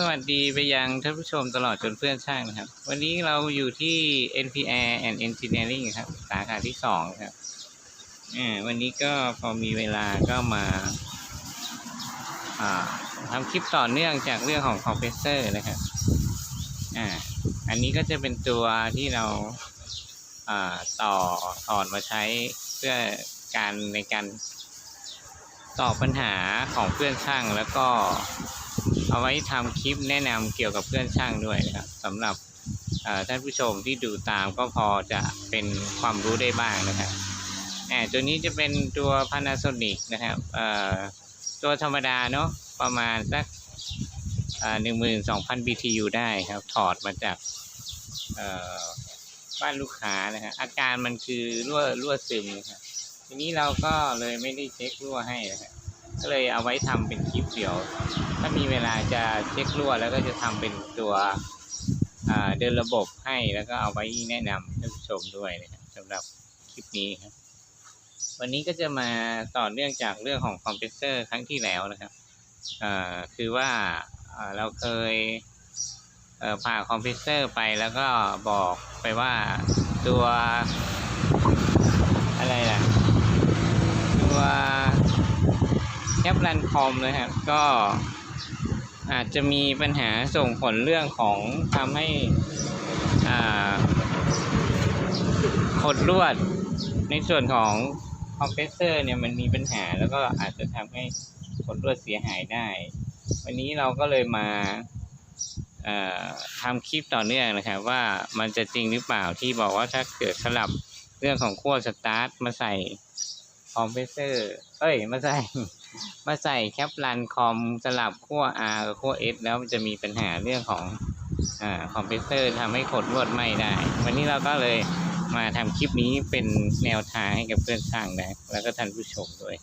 สวัสดีไปยังท่านผู้ชมตลอดจนเพื่อนช่างนะครับ วันนี้เราอยู่ที่ NPR and Engineering ครับสาขาที่สองครับอ่าวันนี้ก็พอมีเวลาก็มาทำคลิปต่อเนื่องจากเรื่องของคอมเพรสเซอร์นะครับอ่าอันนี้ก็จะเป็นตัวที่เราอ่าต่อถอดมาใช้เพื่อการในการตอบปัญหาของเพื่อนช่างแล้วก็ เอาไว้ทำคลิปแนะนำเกี่ยวกับเพื่อนช่างด้วยนะครับสำหรับท่านผู้ชมที่ดูตามก็พอจะเป็นความรู้ได้บ้างนะครับแอบตัวนี้จะเป็นตัว Panasonic นะครับเอ่อตัวธรรมดาเนาะประมาณสักหนึ่งหมื่นสองพัน BTU ได้ครับ ถอดมาจากบ้านลูกค้านะครับอาการมันคือรั่วรั่วซึมนะครับทีนี้เราก็เลยไม่ได้เช็ครั่วให้นะครับ ก็เลยเอาไว้ทำเป็นคลิปเดียว ถ้ามีเวลาจะเช็ครั่วแล้วก็จะทำเป็นตัวเดินระบบให้แล้วก็เอาไว้แนะนำท่านผู้ชมด้วยนะครับสำหรับคลิปนี้ครับ วันนี้ก็จะมาต่อเนื่องจากเรื่องของคอมเพรสเซอร์ครั้งที่แล้วนะครับคือว่าเราเคยเผ่าคอมเพรสเซอร์ไปแล้วก็บอกไปว่าตัวอะไรล่ะตัว แคปรันคอมนะครับ ก็อาจจะมีปัญหาส่งผลเรื่องของทำให้อ่าขดลวดในส่วนของคอมเพรสเซอร์เนี่ยมันมีปัญหาแล้วก็อาจจะทำให้ขดลวดเสียหายได้ วันนี้เราก็เลยมาทำคลิปต่อเนื่องนะครับว่ามันจะจริงหรือเปล่าที่บอกว่าถ้าเกิดสลับเรื่องของขั้วสตาร์ทมาใส่คอมเพรสเซอร์ เอ้ย มาใส่ มาใส่แคปรันคอมสลับขั้ว R กับขั้ว S แล้วมันจะมีปัญหาเรื่องของอคอมเพรสเซอร์ทำให้ขดลวดไม้ได้ วันนี้เราก็เลยมาทำคลิปนี้เป็นแนวทางให้กับเพื่อนช่างนะ แล้วก็ท่านผู้ชมด้วย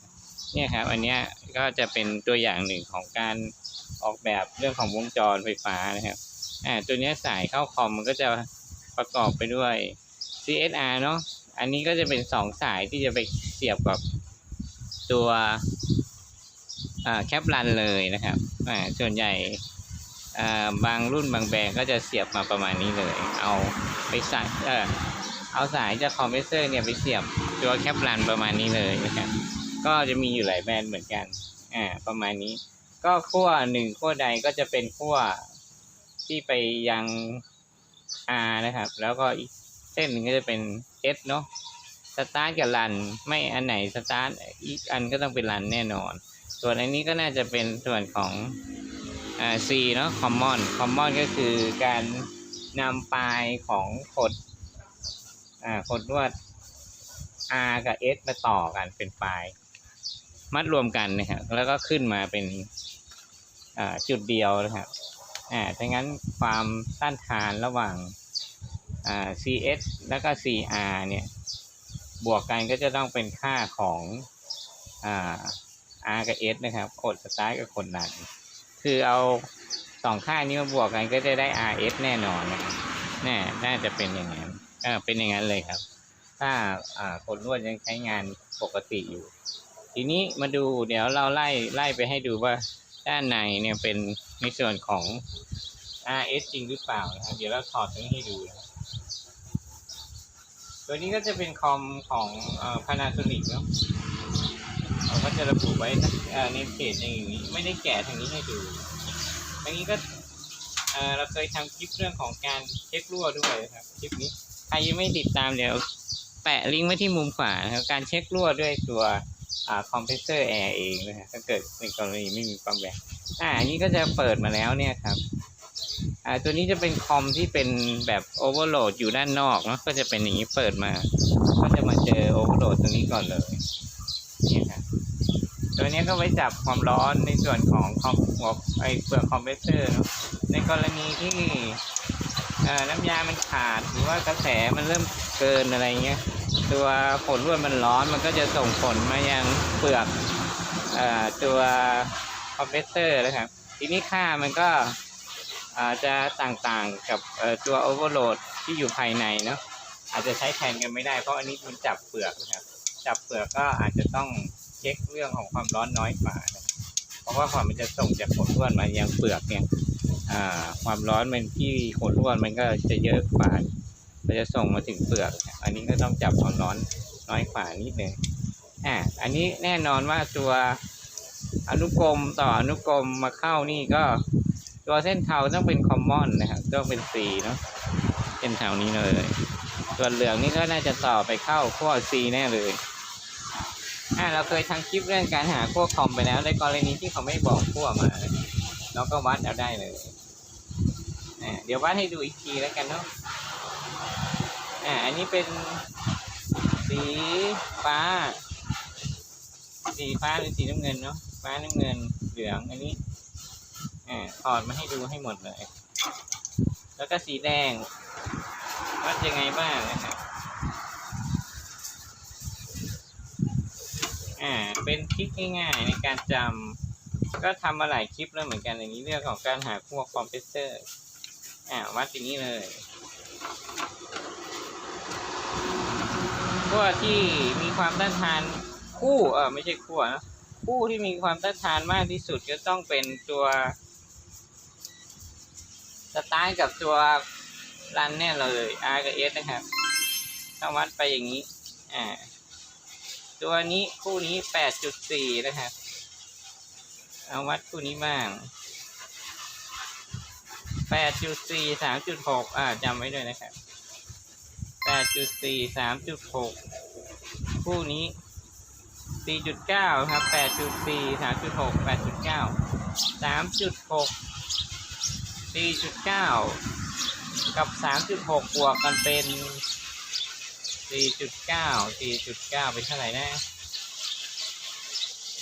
เนี่ยครับ อันนี้ก็จะเป็นตัวอย่างหนึ่งของการออกแบบเรื่องของวงจรไฟฟ้านะครับ อ่า ตัวนี้สายเข้าคอมมันก็จะประกอบไปด้วย CSR เนาะ อันนี้ก็จะเป็นสองสายที่จะไปเสียบกับตัว แคปรันเลยนะครับอ่าส่วนใหญ่บางรุ่นบางแบรนด์ก็จะเสียบมาประมาณนี้เลย เอาไปใส่เออเอาสายจากคอมเพรสเซอร์เนี่ยไปเสียบตัวแคปรันประมาณนี้เลยนะครับ ก็จะมีอยู่หลายแบรนด์เหมือนกันอ่าประมาณนี้ ก็ขั้วหนึ่งขั้วใดก็จะเป็นขั้วที่ไปยัง R นะครับ แล้วก็อีกเส้นหนึ่งก็จะเป็น S เนาะสตาร์ทกับรัน ไม่อันไหนสตาร์ทอีกอันก็ต้องเป็นรันแน่นอน ส่วนอันนี้ก็น่าจะเป็นส่วนของอ่า C เนาะ common common ก็คือการนำปลายของขดอ่าขดลวด R กับ S มาต่อกันเป็นปลาย มัดรวมกันนะครับแล้วก็ขึ้นมาเป็นอ่าจุดเดียวนะครับอ่าถ้างั้นความต้านทานระหว่างอ่า CS แล้วก็ CR เนี่ย บวกกันก็จะต้องเป็นค่าของอ่า R กับ S นะครับขดสตาร์ทกับขดดันคือเอาสองค่านี้มาบวกกันก็จะได้ RS แน่นอนนะครับแน่น่าจะเป็นอย่างนั้นเออเป็นอย่างนั้นเลยครับ ถ้าอ่าขดลวดยังใช้งานปกติอยู่ ทีนี้มาดูเดี๋ยวเราไล่ไล่ไปให้ดูว่าด้านในเนี่ยเป็นในส่วนของ RS จริงหรือเปล่านะครับเดี๋ยวเราถอดตรงนี้ให้ดูนะตัวนี้ก็จะเป็นคอมของเอ่อ Panasonic เนาะ เขาก็จะระบุไว้ในเพจอย่างนี้ ไม่ได้แกะทางนี้ให้ดูทางนี้ก็เราเคยทำคลิปเรื่องของการเช็ครั่วด้วยนะครับ คลิปนี้ใครยังไม่ติดตามเดี๋ยว แปะลิงก์ไว้ที่มุมขวาครับการเช็ครั่วด้วยตัวอคอมเพรสเซอร์แอร์เองนะฮะถ้าเกิดในกรณีไม่มีความแบบอ่าอันนี้ก็จะเปิดมาแล้วเนี่ยครับอ่าตัวนี้จะเป็นคอมที่เป็นแบบโอเวอร์โหลดอยู่ด้านนอกเนาะก็จะเป็นอย่างนี้เปิดมา ก็จะมาเจอโอเวอร์โหลดตรงนี้ก่อนเลย ตัวนี้ก็ไว้จับความร้อนในส่วนของคอมหัวไอเปลือกคอมเพรสเซอร์เนาะในกรณีที่น้ำยามันขาดหรือว่ากระแสมันเริ่มเกินอะไรเงี้ยตัวผลรวดมันร้อนมันก็จะส่งผลมายังเปลือกอตัวคอมเพรสเซอร์นะครับ ทีนี้ค่ามันก็จะต่างๆกับตัวโอเวอร์โหลดที่อยู่ภายในเนาะอาจจะใช้แทนกันไม่ได้เพราะอันนี้มันจับเปลือกนะครับ จับเปลือกก็อาจจะต้อง ช็คเรื่องของความร้อนน้อยกว่านะเพราะว่าความมันจะส่งจากผลล้วนมายังเปลือกเนี่ยความร้อนมันที่ขนล้วนมันก็จะเยอะกว่ามันจะส่งมาถึงเปลือก อันนี้ก็ต้องจับความร้อนน้อยกว่านิดนึงอ่าอันนี้แน่นอนว่าตัวอนุกรมต่ออนุกรมมาเข้านี่ก็ ตัวเส้นเทาต้องเป็นคอมมอนนะครับต้องเป็นสีเนาะเส้นเทานี้เลยส่วนเหลืองนี่ก็น่าจะต่อไปเข้าขั้วซีแน่เลย อ่าเราเคยทำคลิปเรื่องการหาขั้วคอมไปแล้ว ในกรณีที่เขาไม่บอกขั้วมาเราก็วัดเอาได้เลยอ่าเดี๋ยววัดให้ดูอีกทีแล้วกันเนาะอ่าอันนี้เป็นสีฟ้า สีฟ้าหรือสีน้ำเงินเนาะฟ้าน้ำเงินเหลืองอันนี้อ่าถอดมาให้ดูให้หมดเลย แล้วก็สีแดงวัดยังไงบ้างนะครับ อ่า เป็นทริคง่ายๆในการจำ ก็ทำมาหลายคลิปแล้วเหมือนกันอย่างนี้เรื่องของการหาพวกคอมเพรสเซอร์ อ่า วัดอย่างนี้เลยขั้วที่มีความต้านทานคู่เออไม่ใช่ขั้วนะคู่ที่มีความต้านทานมากที่สุดก็ต้องเป็นตัวสตาร์ทกับตัวรันเนี่ยเลย R กับ S นะครับถ้าวัดไปอย่างนี้ อ่า ตัวนี้คู่นี้แปดจุดสี่นะครับ เอาวัดคู่นี้บ้างแปดจุดสี่สามจุดหกอ่าจำไว้ด้วยนะครับแปดจุดสี่สามจุดหกคู่นี้สี่จุดเก้าครับแปดจุดสี่สามจุดหกแปดจุดเก้าสามจุดหกสี่จุดเก้ากับสามจุดหกบวกกันเป็น สี่จุดเก้าสี่จุดเก้าเป็นเท่าไหร่นะ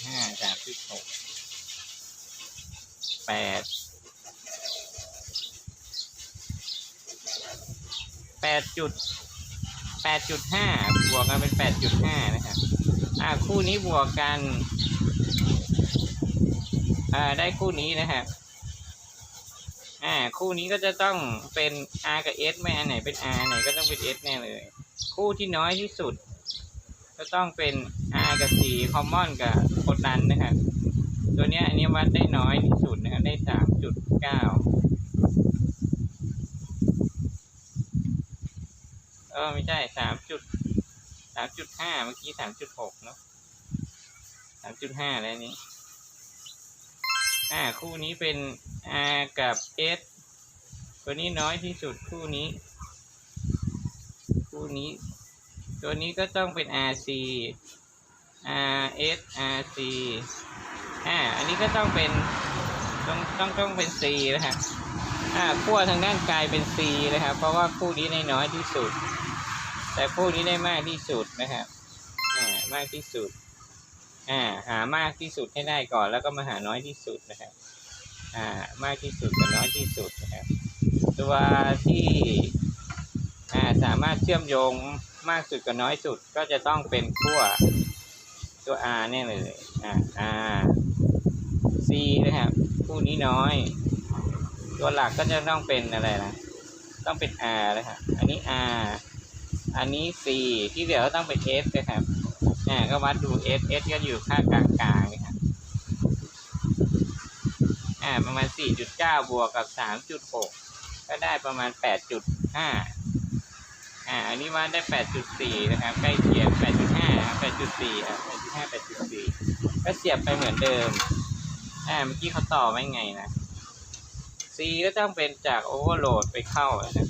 ห้าสามจุดหกแปดแปดจุดแปดจุดห้าบวกกันเป็นแปดจุดห้านะครับอ่าคู่นี้บวกกันอ่าได้คู่นี้นะครับอ่าคู่นี้ก็จะต้องเป็น R กับ S ไม่อันไหนเป็น R ไหนก็ต้องเป็น S แน่เลย คู่ที่น้อยที่สุด ก็ต้องเป็น R กับ4 common กับกดดันนะครับตัวนี้อันนี้วัดได้น้อยที่สุดนะครับได้3.9เออไม่ใช่3จุด3.5เมื่อกี้3.6เนอะ3.5แล้วนี้อ่าคู่นี้เป็น R กับ S ตัวนี้น้อยที่สุดคู่นี้ คู่นี้ ตัวนี้ก็ต้องเป็น RC RS RC อ่า อันนี้ก็ต้องเป็นต้องต้องต้องเป็น C นะฮะอ่าขั้วทางด้านกายเป็น C นะครับเพราะว่าคู่นี้ได้น้อยที่สุด แต่คู่นี้ได้มากที่สุดนะครับอ่ามากที่สุดอ่าหามากที่สุดให้ได้ก่อนแล้วก็มาหาน้อยที่สุดนะครับอ่ามากที่สุดกับน้อยที่สุดนะครับตัวที่ สามารถเชื่อมโยงมากสุดกับน้อยสุดก็จะต้องเป็นขั้วตัว R เนี่ยเลยอ่า R C นะครับคู่นี้น้อย ตัวหลักก็จะต้องเป็นอะไรนะต้องเป็น R นะครับอันนี้ R อันนี้ C ที่เหลือก็ต้องเป็น S นะครับอ่าก็วัดดู S S ก็อยู่ค่ากลางๆนะครับอ่าประมาณ 4.9 บวกกับ 3.6 ก็ได้ประมาณ 8.5 อ่า อันนี้วัดได้ 8.4 นะครับ ใกล้เคียง 8.5นะครับ8.4อะ8.5 8.4 ก็เสียบไปเหมือนเดิม อ่า เมื่อกี้เขาต่อไม่ไงนะ C ก็ต้องเป็นจากโอเวอร์โหลดไปเข้านะ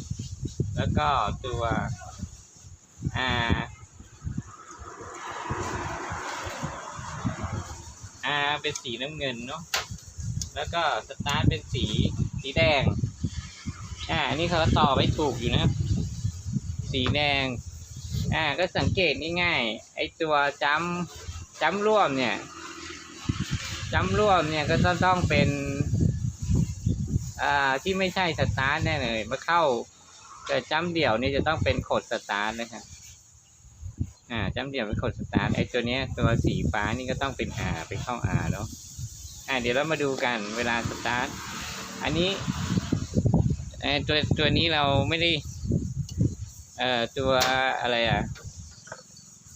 แล้วก็ตัวอ่าอ่าเป็นสีน้ำเงินเนาะ แล้วก็สตาร์ทเป็นสีสีแดง อ่า อันนี้เขาต่อไว้ถูกอยู่นะ สีแดง อ่า ก็สังเกตง่ายๆ ไอตัวจ้ำจ้ำร่วมเนี่ยจ้ำร่วมเนี่ยก็ต้องต้องเป็น อ่า ที่ไม่ใช่สตาร์ทแน่เลยมาเข้าแต่จ้ำเดี่ยวนี่จะต้องเป็นโคดสตาร์ทนะครับอ่าจ้ำเดี่ยวเป็นโคดสตาร์ทไอตัวเนี้ยตัวสีฟ้านี่ก็ต้องเป็น R ไปเข้า R เนาะ อ่า เดี๋ยวเรามาดูกันเวลาสตาร์ท อันนี้เออตัวตัวนี้เราไม่ได้ เอ่อตัวอะไรอะ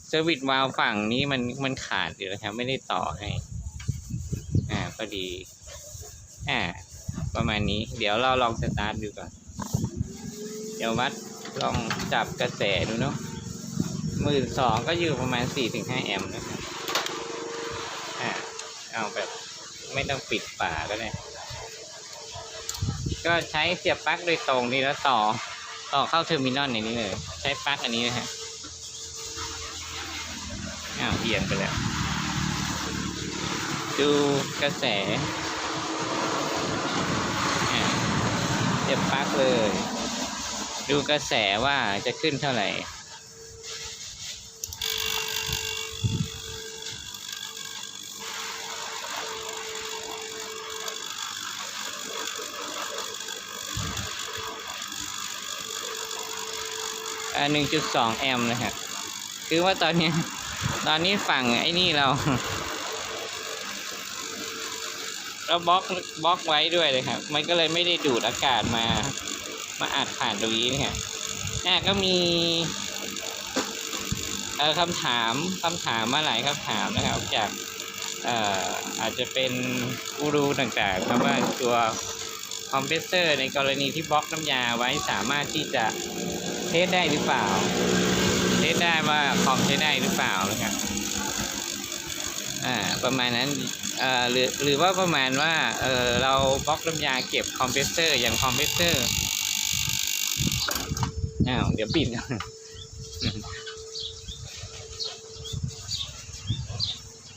เซอร์วิสวาลฝั่งนี้มันมันขาดอยู่นะครับ ไม่ได้ต่อให้ อ่าพอดี อ่าปประมาณนี้ เดี๋ยวเราลองสตาร์ทดูก่อน เดี๋ยววัดลองจับกระแสดูเนาะหมื่นสองก็อยู่ประมาณสี่ถึงห้าแอมป์นะครับอ่าเอาแบบไม่ต้องปิดฝาก็ได้ ก็ใช้เสียบปลั๊กโดยตรงนี่แล้วต่อ ต่อเข้าเทอร์มินอลในนี้เลย ใช้ปลั๊กอันนี้นะฮะอ้าวเอียงไปแล้ว ดูกระแสอะเสียบปลั๊กเลย ดูกระแสว่าจะขึ้นเท่าไหร่ อ่าหนึ่งจุดสองแอมป์นะครับคือว่าตอนนี้ตอนนี้ฝั่งไอ้นี่เราเราบล็อกบล็อกไว้ด้วยเลยครับ มันก็เลยไม่ได้ดูดอากาศมา มาอัดผ่านตรงนี้นะครับอะก็มีเอ่อคำถามคำถามมาหลายคำถามนะครับ จากเอ่ออาจจะเป็นกูรูต่างๆครับว่าตัวคอมเพรสเซอร์ในกรณีที่บล็อกน้ำยาไว้สามารถที่จะ เทสได้หรือเปล่า เทสได้ว่าคอมใช้ได้หรือเปล่านะครับอ่าประมาณนั้นเอ่อหรือหรือว่าประมาณว่าเออเราบล็อกน้ำยาเก็บคอมเพรสเซอร์อย่างคอมเพรสเซอร์อ้าวเดี๋ยวปิดก่อน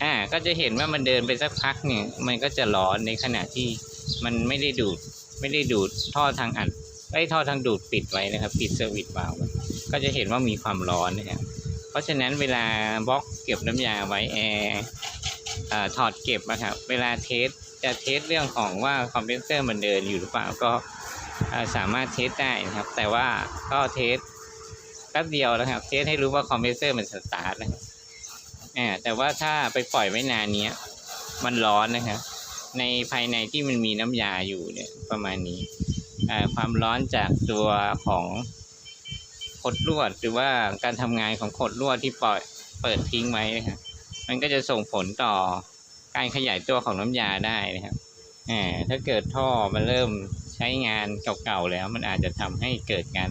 อ่าก็จะเห็นว่ามันเดินไปสักพักเนี่ย มันก็จะร้อนในขณะที่มันไม่ได้ดูด ไม่ได้ดูดท่อทางอัด ไอ้ท่อทางดูดปิดไว้นะครับ ปิดเซอร์วิสวาล์วไว้ก็จะเห็นว่ามีความร้อนนะครับเพราะฉะนั้นเวลาบล็อกเก็บน้ำยาไว้แอร์ถอดเก็บนะครับ เวลาเทสจะเทสเรื่องของว่าคอมเพรสเซอร์มันเดินอยู่หรือเปล่าก็สามารถเทสได้นะครับ แต่ว่าก็เทสแป๊บเดียวนะครับ เทสให้รู้ว่าคอมเพรสเซอร์มันสตาร์ทนะครับแต่ว่าถ้าไปปล่อยไว้นานเนี้ยมันร้อนนะครับในภายในที่มันมีน้ำยาอยู่เนี่ยประมาณนี้ ความร้อนจากตัวของขดลวด หรือว่าการทำงานของขดลวดที่ปล่อยเปิดทิ้งไว้นะครับมันก็จะส่งผลต่อการขยายตัวของน้ำยาได้นะครับถ้าเกิดท่อมันเริ่มใช้งานเก่าๆแล้ว มันอาจจะทำให้เกิดการ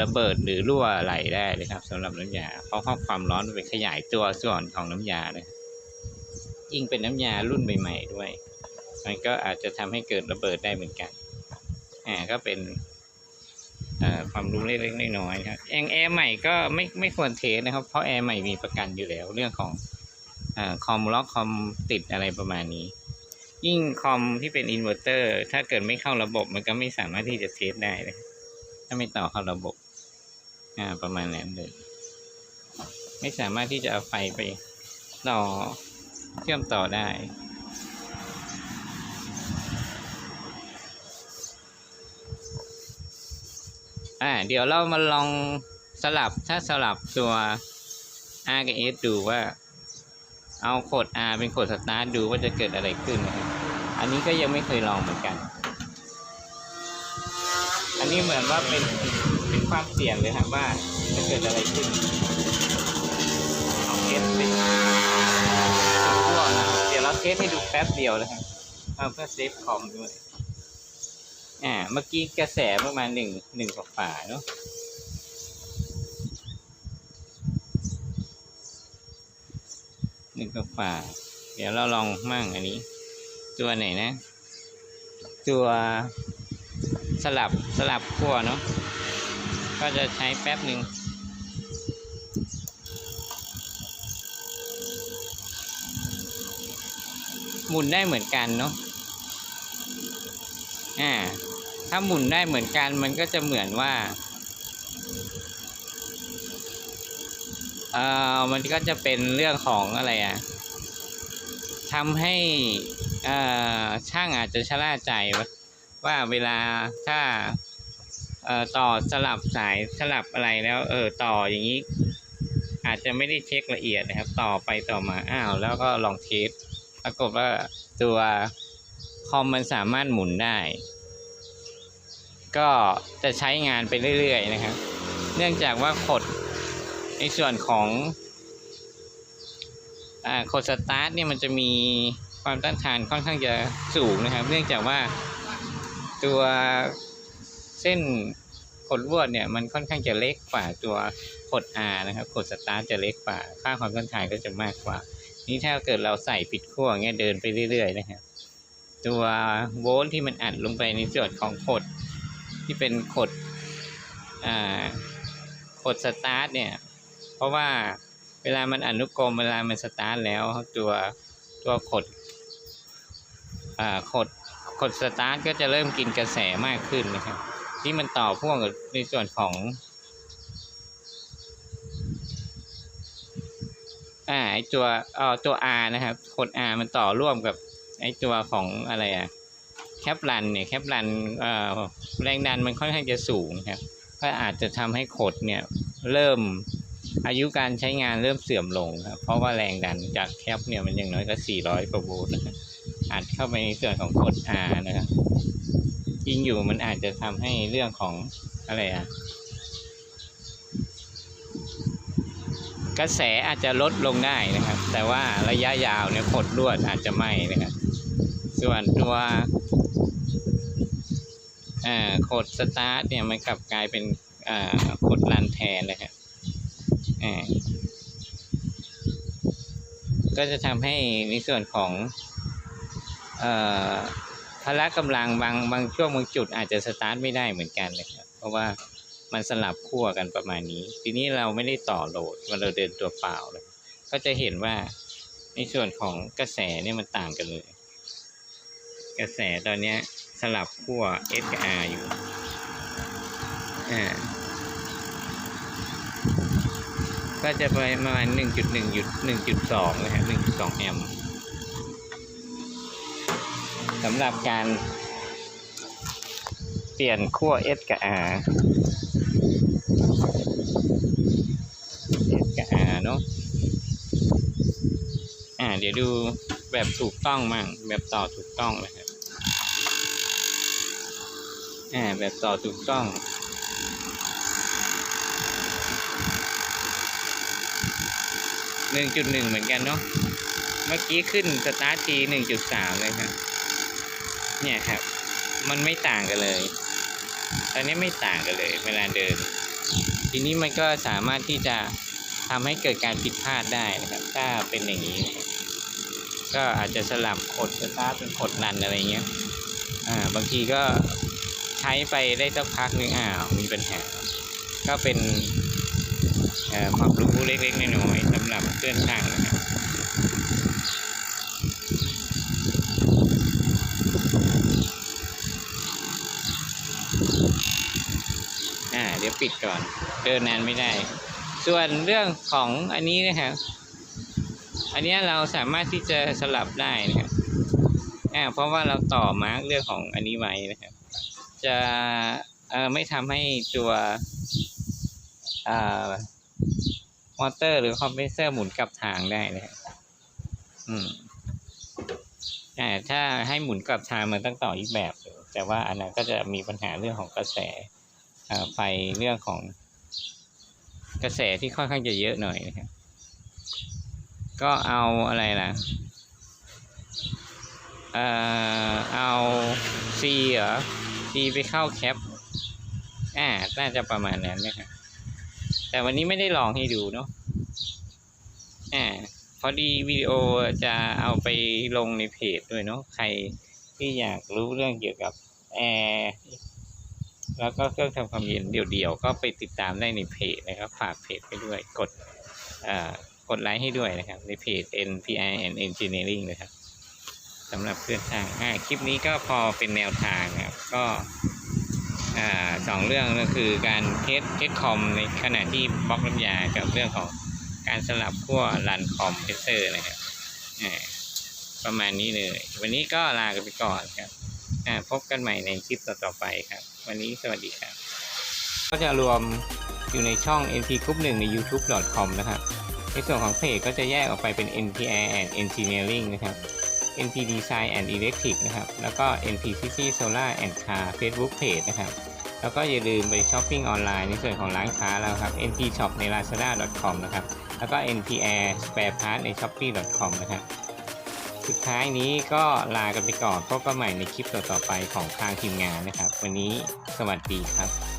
ระเบิดหรือรั่วไหลได้เลยครับสำหรับน้ำยา เพราะความร้อนไปขยายตัวส่วนของน้ำยานะครับยิ่งเป็นน้ำยารุ่นใหม่ๆด้วย มันก็อาจจะทำให้เกิดระเบิดได้เหมือนกัน อ่าก็เป็นความรู้เล็กๆน้อยๆครับแองแอร์ใหม่ก็ไม่ไม่ควรเทสนะครับ เพราะแอร์ใหม่มีประกันอยู่แล้ว เรื่องของอคอมล็อกคอมติดอะไรประมาณนี้ ยิ่งคอมที่เป็นอินเวอร์เตอร์ ถ้าเกิดไม่เข้าระบบมันก็ไม่สามารถที่จะเทสได้เลยถ้าไม่ต่อเข้าระบบอ่าประมาณนั้นเลย ไม่สามารถที่จะเอาไฟไปต่อเชื่อมต่อได้ อ่าเดี๋ยวเรามาลองสลับถ้าสลับตัว R กับ S ดูว่า เอาโคด R เป็นโคดสตาร์ทดูว่าจะเกิดอะไรขึ้นนะครับอันนี้ก็ยังไม่เคยลองเหมือนกัน อันนี้เหมือนว่าเป็นเป็นความเสี่ยงเลยครับว่าจะเกิดอะไรขึ้นเอาเทสเป็นพวนะเดี๋ยวเราเทสให้ดูแป๊บเดียวนะครับเอาเพื่อเซฟคอมด้วย อ่า เมื่อกี้กระแสประมาณหนึ่งหนึ่งกว่าฝ่าเนาะหนึ่งกว่าฝ่า เดี๋ยวเราลองมั่งอันนี้ ตัวไหนนะ ตัวสลับสลับขั้วเนาะก็จะใช้แป๊บหนึ่งหมุนได้เหมือนกันเนาะอ่า ถ้าหมุนได้เหมือนกันมันก็จะเหมือนว่าเอ่อมันก็จะเป็นเรื่องของอะไรอะทำให้เอ่อช่างอาจจะชะล่าใจว่าว่าเวลาถ้าเออต่อสลับสายสลับอะไรแล้ว เออต่ออย่างนี้ อาจจะไม่ได้เช็คละเอียดนะครับ ต่อไปต่อมาอ้าว แล้วก็ลองเทสปรากฏว่าตัวคอมมันสามารถหมุนได้ ก็จะใช้งานไปเรื่อยๆนะครับ เนื่องจากว่าขดในส่วนของอขดสตาร์ทเนี่ยมันจะมีความต้านทานค่อนข้างจะสูงนะครับ เนื่องจากว่าตัวเส้นขดลวดเนี่ยมันค่อนข้างจะเล็กกว่าตัวขด R นะครับขดสตาร์ทจะเล็กกว่า ค่าความต้านทานก็จะมากกว่า นี่ถ้าเกิดเราใส่ปิดขั้วเงี้ยเดินไปเรื่อยๆนะครับตัวโวลต์ที่มันอัดลงไปในส่วนของขด ที่เป็นขดขดสตาร์ทเนี่ย เพราะว่าเวลามันอนุกรมเวลามันสตาร์ทแล้วตัวตัวขดขดขดสตาร์ทก็จะเริ่มกินกระแสมากขึ้นนะครับ ที่มันต่อพ่วงกับในส่วนของอ่าไอตัวเอ่อตัว R นะครับขด R มันต่อร่วมกับไอตัวของอะไรอะ แคปรันเนี่ยแคปรันแรงดันมันค่อนข้างจะสูงครับก็อาจจะทำให้ขดเนี่ยเริ่มอายุการใช้งานเริ่มเสื่อมลงครับเพราะว่าแรงดันจากแคปเนี่ยมันอย่างน้อยก็ 400กว่าโวลต์นะครับอัดเข้าไปในส่วนของขด R นะครับยิงอยู่มันอาจจะทำให้เรื่องของอะไรอะกระแสอาจจะลดลงได้นะครับ แต่ว่าระยะยาวเนี่ยขดลวดอาจจะไม้นะครับ ส่วนตัว โคดสตาร์ทเนี่ยมันกลับกลายเป็นอ่าโคดรันแทนนะครับอ่าก็จะทำให้ในส่วนของอ่อพละกำลังบางบางช่วงบางจุดอาจจะสตาร์ทไม่ได้เหมือนกันเลยครับ เพราะว่ามันสลับขั้วกันประมาณนี้ ทีนี้เราไม่ได้ต่อโหลดเราเดินตัวเปล่าเลยก็จะเห็นว่าในส่วนของกระแสเนี่ยมันต่างกันเลย กระแสตอนเนี้ย สลับขั้ว S กับ R อยู่อ่าก็จะไปประมาณ1.1หยุด1.2นะฮะ1.2แอมป์สำหรับการ เปลี่ยนขั้ว S กับ R S กับ R เนาะอ่า เดี๋ยวดูแบบถูกต้องมั่งแบบต่อถูกต้องนะครับ แบบต่อถูกต้องหนึ่งจุดหนึ่งเหมือนกันเนาะ เมื่อกี้ขึ้นสตาร์ททีหนึ่งจุดสามเลยครับ เนี่ยครับ มันไม่ต่างกันเลย ตอนนี้ไม่ต่างกันเลย เวลาเดิน ทีนี้มันก็สามารถที่จะทำให้เกิดการผิดพลาดได้นะครับ ถ้าเป็นอย่างนี้ ก็อาจจะสลับขดสตาร์ทเป็นขดนันอะไรเงี้ย อ่า บางทีก็ ใช้ไปได้สักพักหนึงอ้าวมีปัญหา ก็เป็นความรู้เล็กๆน้อยๆสำหรับเพื่อนช่างนะครับอ่าเดี๋ยวปิดก่อน เดินนานไม่ได้ ส่วนเรื่องของอันนี้นะครับอันเนี้ยเราสามารถที่จะสลับได้นะครับอ่าเพราะว่าเราต่อมาร์กเรื่องของอันนี้ไว้นะครับ จะไม่ทำให้ตัวมอเตอร์หรือคอมเพรสเซอร์หมุนกลับทางได้นะครับอืมแต่ถ้าให้หมุนกลับทางมันต้องต่ออีกแบบ แต่ว่าอันนั้นก็จะมีปัญหาเรื่องของกระแสไฟเรื่องของกระแสที่ค่อนข้างจะเยอะหน่อยนะครับ ก็เอาอะไรล่ะ เอ่อเอา C เหรอ C ไปเข้าแคปอ่าน่าจะประมาณนั้นนะครับแต่วันนี้ไม่ได้ลองให้ดูเนาะอ่าพอดีวิดีโอจะเอาไปลงในเพจด้วยเนาะใครที่อยากรู้เรื่องเกี่ยวกับแอร์แล้วก็เครื่องทำความเย็นเดี่ยวๆก็ไปติดตามได้ในเพจนะครับ ฝากเพจไปด้วยกดอ่ากดไลค์ให้ด้วยนะครับ ในเพจ NPI and Engineering นะครับ สำหรับเพื่อนช่างอ่าคลิปนี้ก็พอเป็นแนวทางครับก็อ่าสองเรื่องก็คือการเทสเทสคอมในขณะที่บล็อกน้ำยากับเรื่องของการสลับขั้วรันคอมเพรสเซอร์นะครับประมาณนี้เลย วันนี้ก็ลากันไปก่อนครับพบกันใหม่ในคลิปต่อๆไปครับ วันนี้สวัสดีครับ ก็จะรวมอยู่ในช่อง NT Group 1ใน youtube.com นะครับ ในส่วนของเพจก็จะแยกออกไปเป็น NPI and Engineering นะครับ NP Design and Electric นะครับ แล้วก็ NP City Solar and Car Facebook Page นะครับ แล้วก็อย่าลืมไปช้อปปิ้งออนไลน์ในส่วนของร้านค้าแล้วครับ NP Shop ใน lazada.com นะครับ แล้วก็ NP Air Spare Parts ใน shopee.com นะครับสุดท้ายนี้ก็ลากันไปก่อนพบกันใหม่ในคลิปต่อๆไปของทางทีมงานนะครับ วันนี้สวัสดีครับ